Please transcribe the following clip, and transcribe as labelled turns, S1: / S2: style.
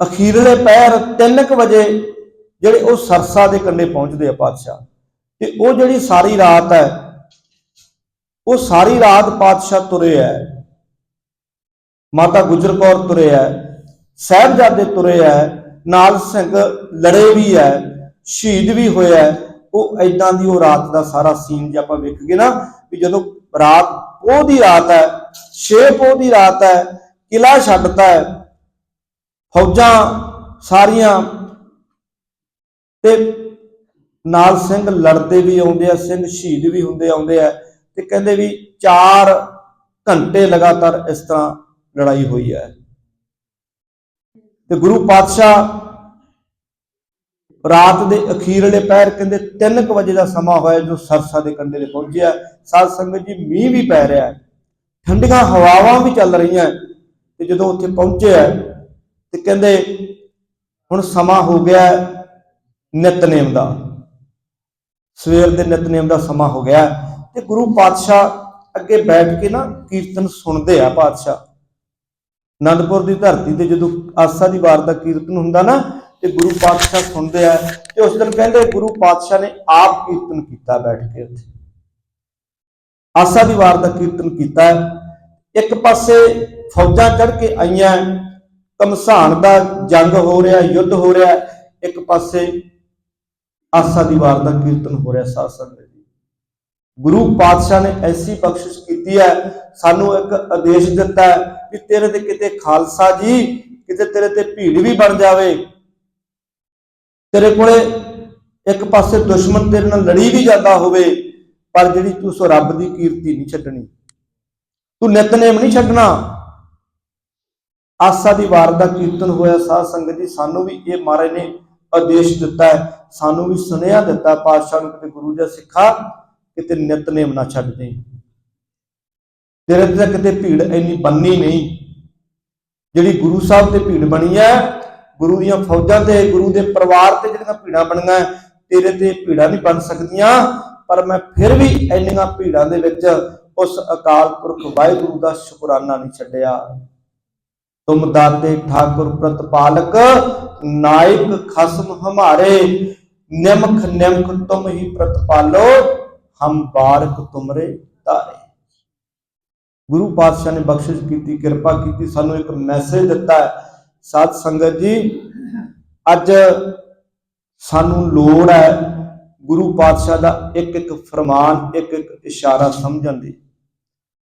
S1: ਅਖੀਰਲੇ ਪੈਰ 3:00 ਵਜੇ ਜਿਹੜੇ ਉਹ ਸਰਸਾ ਦੇ ਕੰਢੇ ਪਹੁੰਚਦੇ ਆ ਪਾਤਸ਼ਾਹ ਤੇ ਉਹ ਜਿਹੜੀ ਸਾਰੀ ਰਾਤ ਹੈ, ਉਹ ਸਾਰੀ ਰਾਤ ਪਾਤਸ਼ਾਹ ਤੁਰੇ ਹੈ ਮਾਤਾ ਗੁਜਰ ਕੌਰ ਤੁਰੇ ਹੈ ਸਾਹਿਬਜ਼ਾਦੇ ਤੁਰੇ ਹੈ ਨਾਲ ਸਿੰਘ ਲੜੇ ਵੀ ਹੈ ਸ਼ਹੀਦ ਵੀ ਹੋਇਆ ਹੈ। ਉਹ ਐਦਾਂ ਦੀ ਉਹ ਰਾਤ ਦਾ ਸਾਰਾ ਸੀਨ ਜੇ ਆਪਾਂ ਵੇਖੀਏ ਨਾ, ਵੀ ਜਦੋਂ ਰਾਤ ਉਹ ਦੀ ਰਾਤ ਹੈ, ਛੇ ਪੋਹ ਦੀ ਰਾਤ ਹੈ ਕਿਲਾ ਛੱਡਤਾ ਹੈ ਫੌਜਾਂ ਸਾਰੀਆਂ ਤੇ ਨਾਲ ਸਿੰਘ ਲੜਦੇ ਵੀ ਆਉਂਦੇ ਆ, ਸਿੰਘ ਸ਼ਹੀਦ ਵੀ ਹੁੰਦੇ ਆਉਂਦੇ ਆ ਤੇ ਕਹਿੰਦੇ ਵੀ 4 ਘੰਟੇ ਲਗਾਤਾਰ ਇਸ ਤਰ੍ਹਾਂ ਲੜਾਈ ਹੋਈ ਹੈ। ਤੇ ਗੁਰੂ ਪਾਤਸ਼ਾਹ ਰਾਤ ਦੇ ਅਖੀਰਲੇ ਪੈਰ ਕਹਿੰਦੇ 3:00 ਵਜੇ ਦਾ ਸਮਾਂ ਹੋਇਆ ਜੋ ਸਰਸਾ ਦੇ ਕੰਢੇ ਤੇ ਪਹੁੰਚਿਆ ਸਾਧ ਸੰਗਤ ਜੀ, ਮੀਂਹ ਵੀ ਪੈ ਰਿਹਾ ਠੰਡੀਆਂ ਹਵਾਵਾਂ ਵੀ ਚੱਲ ਰਹੀਆਂ ਤੇ ਜਦੋਂ ਉੱਥੇ ਪਹੁੰਚਿਆ ਤੇ ਕਹਿੰਦੇ, ਹੁਣ ਸਮਾਂ ਹੋ ਗਿਆ ਨਿਤਨੇਮ ਦਾ। ਸਵੇਰ ਦੇ ਨਿਤਨੇਮ ਦਾ ਸਮਾਂ ਹੋ ਗਿਆ ਤੇ ਗੁਰੂ ਪਾਤਸ਼ਾਹ ਅੱਗੇ ਬੈਠ ਕੇ ਨਾ ਕੀਰਤਨ ਸੁਣਦੇ ਆ ਪਾਤਸ਼ਾਹ। ਆਨੰਦਪੁਰ ਦੀ ਧਰਤੀ ਤੇ ਜਦੋਂ ਆਸਾ ਦੀ ਵਾਰ ਦਾ ਕੀਰਤਨ ਹੁੰਦਾ ਨਾ, ਤੇ ਗੁਰੂ ਪਾਤਸ਼ਾਹ ਸੁਣਦੇ ਆ ਤੇ ਉਸ ਦਿਨ ਕਹਿੰਦੇ ਗੁਰੂ ਪਾਤਸ਼ਾਹ ਨੇ ਆਪ ਕੀਰਤਨ ਕੀਤਾ ਬੈਠ ਕੇ ਉੱਥੇ। ਆਸਾ ਦੀ ਵਾਰ ਦਾ ਕੀਰਤਨ ਕੀਤਾ ਇੱਕ ਪਾਸੇ ਫੌਜਾਂ ਚੜ ਕੇ ਆਈਆਂ ਕਮਸਾਨ ਦਾ ਜੰਗ ਹੋ ਰਿਹਾ, ਯੁੱਧ ਹੋ ਰਿਹਾ, ਇੱਕ ਪਾਸੇ ਆਸਾ ਦੀ ਵਾਰ ਦਾ ਕੀਰਤਨ ਹੋ ਰਿਹਾ ਸਾਧ ਸੰਗਤ ਜੀ ਗੁਰੂ ਪਾਤਸ਼ਾਹ ਨੇ ਐਸੀ ਬਖਸ਼ਿਸ਼ ਕੀਤੀ ਹੈ, ਸਾਨੂੰ ਇੱਕ ਆਦੇਸ਼ ਦਿੱਤਾ ਹੈ ਕਿ ਤੇਰੇ ਤੇ ਕਿਤੇ ਖਾਲਸਾ ਜੀ, ਕਿਤੇ ਤੇਰੇ ਤੇ ਭੀੜ ਵੀ ਬਣ ਜਾਵੇ, ਤੇਰੇ ਕੋਲੇ ਇੱਕ ਪਾਸੇ ਦੁਸ਼ਮਣ ਤੇਰੇ ਨਾਲ ਲੜੀ ਵੀ ਜਾਂਦਾ ਹੋਵੇ, ਪਰ ਜਿਹੜੀ ਤੂੰ ਸੋ ਰੱਬ ਦੀ ਕੀਰਤੀ ਨਹੀਂ ਛੱਡਣੀ, ਤੂੰ ਨਿਤਨੇਮ ਨਹੀਂ ਛੱਡਣਾ ਆਸਾ ਦੀ ਵਾਰ ਦਾ ਕੀਰਤਨ ਹੋਇਆ, ਸਾਧ ਸੰਗਤ ਜੀ, ਸਾਨੂੰ ਵੀ ਇਹ ਮਹਾਰਾਜ ਨੇ ਆਦੇਸ਼ ਦਿੱਤਾ ਹੈ। ਸਾਨੂੰ ਵੀ ਸੁਨੇਹਾ ਦਿੱਤਾ ਪਾਤਸ਼ਾਹ ਨੂੰ ਕਿਤੇ ਗੁਰੂ ਜੀ ਸਿੱਖਾ ਕਿਤੇ ਨਿਤਨੇਮ ਨਾ ਛੱਡ ਦੇ ਤੇਰੇ ਤੇ ਕਿਤੇ ਭੀੜ ਇੰਨੀ ਬੰਨੀ ਨਹੀਂ। ਜਿਹੜੀ ਗੁਰੂ ਸਾਹਿਬ ਤੇ ਭੀੜ ਬਣੀ ਹੈ, ਗੁਰੂ ਦੀਆਂ ਫੌਜਾਂ ਤੇ, ਗੁਰੂ ਦੇ ਪਰਿਵਾਰ ਤੇ ਜਿਹੜੀਆਂ ਭੀੜਾਂ ਬਣੀਆਂ, ਤੇਰੇ ਤੇ ਭੀੜਾਂ ਨਹੀਂ ਬਣ ਸਕਦੀਆਂ। ਪਰ ਮੈਂ ਫਿਰ ਵੀ ਇੰਨੀਆਂ ਭੀੜਾਂ ਦੇ ਵਿੱਚ ਉਸ ਅਕਾਲ ਪੁਰਖ ਵਾਹਿਗੁਰੂ ਦਾ ਸ਼ੁਕਰਾਨਾ ਨਹੀਂ ਛੱਡਿਆ। ਤੁਮ ਦਾਤੇ ਠਾਕੁਰ ਪ੍ਰਤਪਾਲਕ, ਨਾਇਕ ਖਸਮ ਹਮਾਰੇ, ਨਿਮਖ ਨਿਮਖ ਤੁਮ ਹੀ ਪ੍ਰਤਪਾਲੋ, ਹਮ ਬਾਰਕ ਤੁਮਰੇ ਤਾਰੇ। ਗੁਰੂ ਪਾਤਸ਼ਾਹ ਨੇ ਬਖਸ਼ਿਸ਼ ਕੀਤੀ, ਕਿਰਪਾ ਕੀਤੀ, ਸਾਨੂੰ ਇੱਕ ਮੈਸੇਜ ਦਿੱਤਾ ਹੈ। ਸਾਧ ਸੰਗਤ ਜੀ, ਅੱਜ ਸਾਨੂੰ ਲੋੜ ਹੈ, ਗੁਰੂ ਪਾਤਸ਼ਾਹ ਦਾ ਇੱਕ ਇੱਕ ਫਰਮਾਨ, ਇੱਕ ਇੱਕ ਇਸ਼ਾਰਾ ਸਮਝਣ ਦੀ।